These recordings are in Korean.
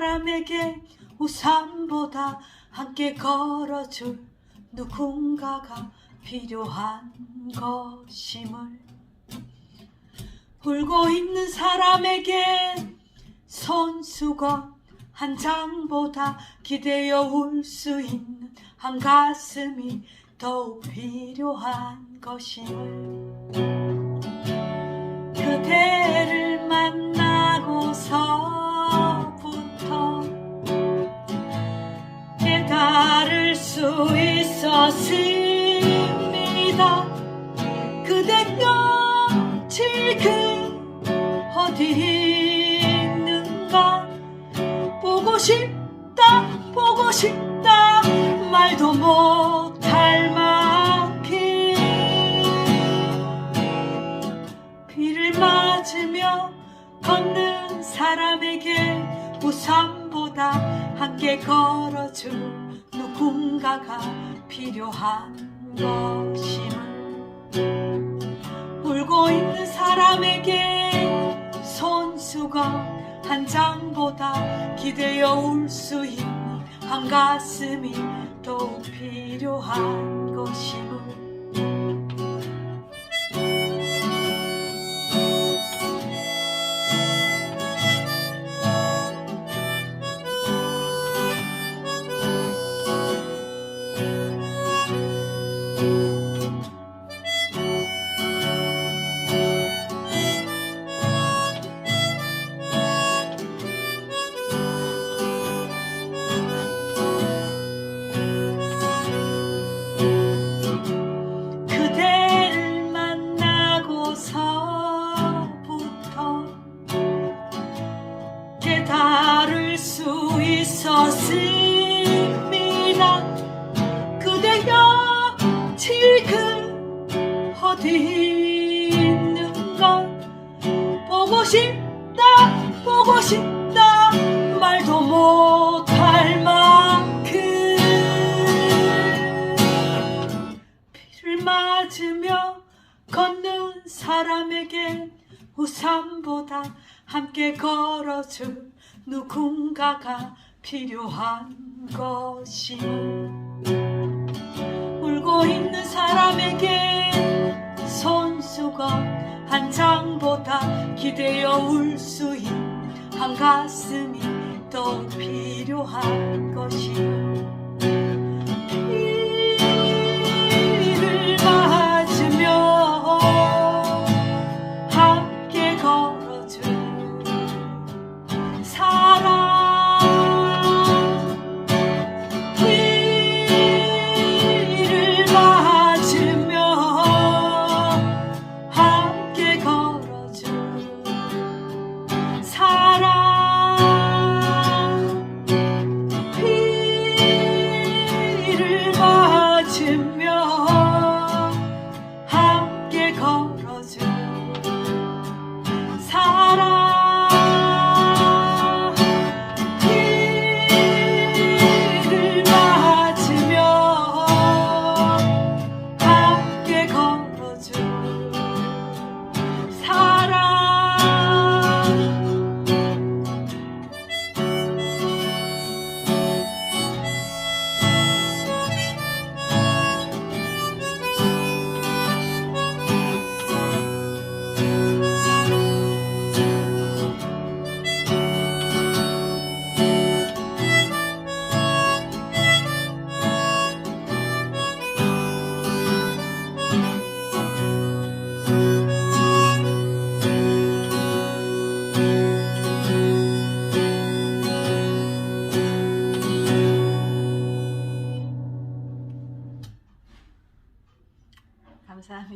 사람에게 우산보다 함께 걸어줄 누군가가 필요한 것임을. 울고 있는 사람에게 손수건 한 장보다 기대어 울 수 있는 한 가슴이 더욱 필요한 것임을. 그대를 만나고서 있었습니다. 그대가 지금 어디 있는가? 보고 싶다 보고 싶다. 말도 못할 만큼. 비를 맞으며 걷는 사람에게 우산보다 함께 걸어줄 누군가가 필요한 것임을 울고 있는 사람에게 손수건 한 장보다 기대어 울 수 있는 한 가슴이 더욱 필요한 것임을 그대를 만나고서부터 깨달을 수 있었습 어디 있는가 보고 싶다 보고 싶다. 말도 못할 만큼. 비를 맞으며 걷는 사람에게 우산보다 함께 걸어줄 누군가가 필요한 것임을 울고 있는 사람에게 손수건 한 장보다 기대어 울 수 있는 한 가슴이 더 필요한 것임을 비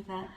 that.